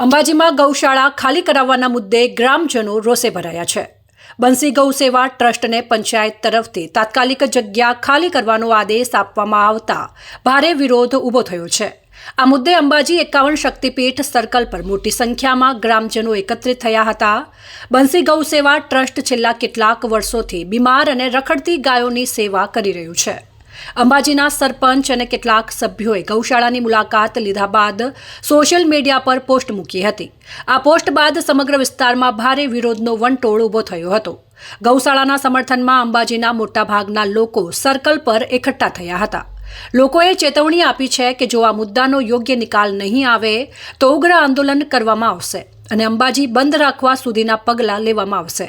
અંબાજીમાં ગૌશાળા ખાલી કરાવવાના મુદ્દે ગ્રામજનો રોષે ભરાયા છે. બંસી ગૌ સેવા ટ્રસ્ટને પંચાયત તરફથી તાત્કાલિક જગ્યા ખાલી કરવાનો આદેશ આપવામાં આવતા ભારે વિરોધ ઊભો થયો છે. આ મુદ્દે અંબાજી એકાવન શક્તિપીઠ સર્કલ પર મોટી સંખ્યામાં ગ્રામજનો એકત્રિત થયા હતા. બંસી ગૌ સેવા ટ્રસ્ટ છેલ્લા કેટલાક વર્ષોથી બીમાર અને રખડતી ગાયોની સેવા કરી રહ્યું છે. અંબાજીના સરપંચ અને કેટલાક સભ્યોએ ગૌશાળાની મુલાકાત લીધા બાદ સોશિયલ મીડિયા પર પોસ્ટ મૂકી હતી. આ પોસ્ટ બાદ સમગ્ર વિસ્તારમાં ભારે વિરોધનો વંટોળ ઊભો થયો હતો. ગૌશાળાના સમર્થનમાં અંબાજીના મોટાભાગના લોકો સર્કલ પર એકઠા થયા હતા. લોકોએ ચેતવણી આપી છે કે જો આ મુદ્દાનો યોગ્ય નિકાલ નહીં આવે, તો ઉગ્ર આંદોલન કરવામાં આવશે અને અંબાજી બંધ રાખવા સુધીના પગલાં લેવામાં આવશે.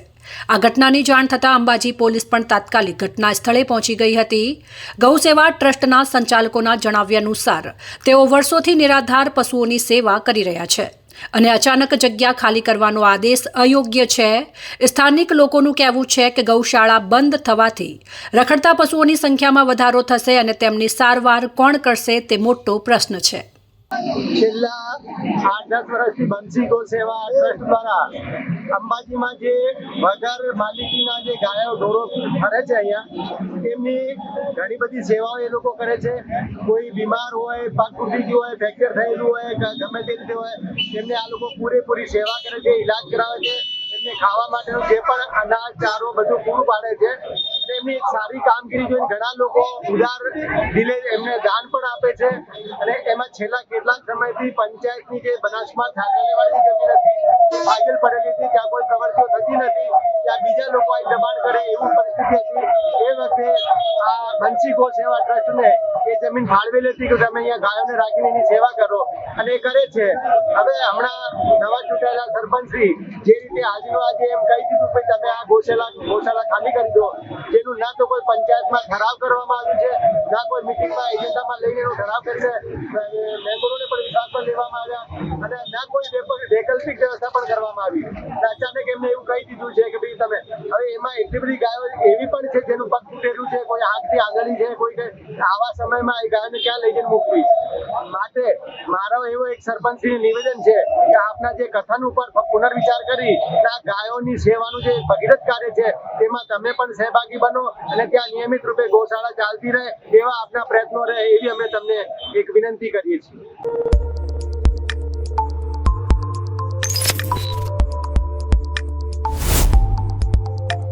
આ ઘટનાની જાણ થતાં અંબાજી પોલીસ પણ તાત્કાલિક ઘટના સ્થળે પહોંચી ગઈ હતી. ગૌસેવા ટ્રસ્ટના સંચાલકોના જણાવ્યા અનુસાર તેઓ વર્ષોથી નિરાધાર પશુઓની સેવા કરી રહ્યા છે અને અચાનક જગ્યા ખાલી કરવાનો આદેશ અયોગ્ય છે. સ્થાનિક લોકોનું કહેવું છે કે ગૌશાળા બંધ થવાથી રખડતા પશુઓની સંખ્યામાં વધારો થશે અને તેમની સારવાર કોણ કરશે તે મોટો પ્રશ્ન છે. છેલ્લા આઠ દસ વર્ષથી બંસી ગો સેવા ટ્રસ્ટ દ્વારા અંબાજીમાં જે વગર માલિકીના જે ગાયો ઢોરો ફરે છે અહીંયા એમની ઘણી બધી સેવાઓ એ લોકો કરે છે. કોઈ બીમાર હોય, પાક તૂટી ગયું હોય, ફ્રેક્ચર થયેલું હોય ગમે તે રીતે હોય એમને આ લોકો પૂરેપૂરી સેવા કરે છે, ઈલાજ કરાવે છે. એમને ખાવા માટેનું જે પણ અનાજ, ચારો બધું પૂરું પાડે છે. એક સારી કામગીરી જોઈને ઘણા લોકો ઉદાર દિલે એમને દાન પણ આપે છે. અને એમાં છેલ્લા કેટલાક સમયથી પંચાયતની જે બનાસમાં થાકેલી જમીન હતી ફાજલ પડેલી હતી ત્યાં કોઈ પ્રવૃત્તિઓ થતી નથી, ત્યાં બીજા લોકો અહીં દબાણ કરે એવી પરિસ્થિતિ હતી. એ આ બંસી ગો સેવા ટ્રસ્ટને એ જમીન ફાળવેલી હતી કે તમે અહીંયા ગાયોને રાખીને એની સેવા કરો. અને કરે છે. હવે હમણાં નવા ચૂંટાયેલા સરપંચશ્રી જે રીતે આજનો આજે એમ કહી દીધું કે તમે આ ગૌશાળા ગૌશાળા ખાલી કરી દો. જેનું ના તો કોઈ પંચાયતમાં ઠરાવ કરવામાં આવ્યું છે, ના કોઈ મિટિંગમાં, એજન્ડામાં લઈને એનો ઠરાવ કરીને મેમ્બરોને પણ વિશ્વાસ પર લેવામાં આવ્યા. અને ના કોઈ વૈકલ્પિક વ્યવસ્થા પણ કરવામાં આવી. અચાનક એમને એવું કહી દીધું છે કે ભાઈ તમે, હવે એમાં એટલી બધી ગાયો એવી પણ છે જેનું પગ તૂટેલું છે, કોઈ આંખથી આંગળી છે, કોઈ આવા સમયમાં એ ગાયોને ક્યાં લઈ જઈને મૂકવી? માટે મારો એવો એક સરપંચશ્રી નિવેદન છે કે આપના જે કથન ઉપર પુનર્વિચાર કરી આ ગાયોની સેવાનું જે ભગીરથ કાર્ય છે, તેમાં તમે પણ સહભાગી બનો અને ત્યાં નિયમિત રૂપે ગૌશાળા ચાલતી રહે એવા આપના પ્રયત્નો રહે એવી અમે તમને એક વિનંતી કરીએ છીએ.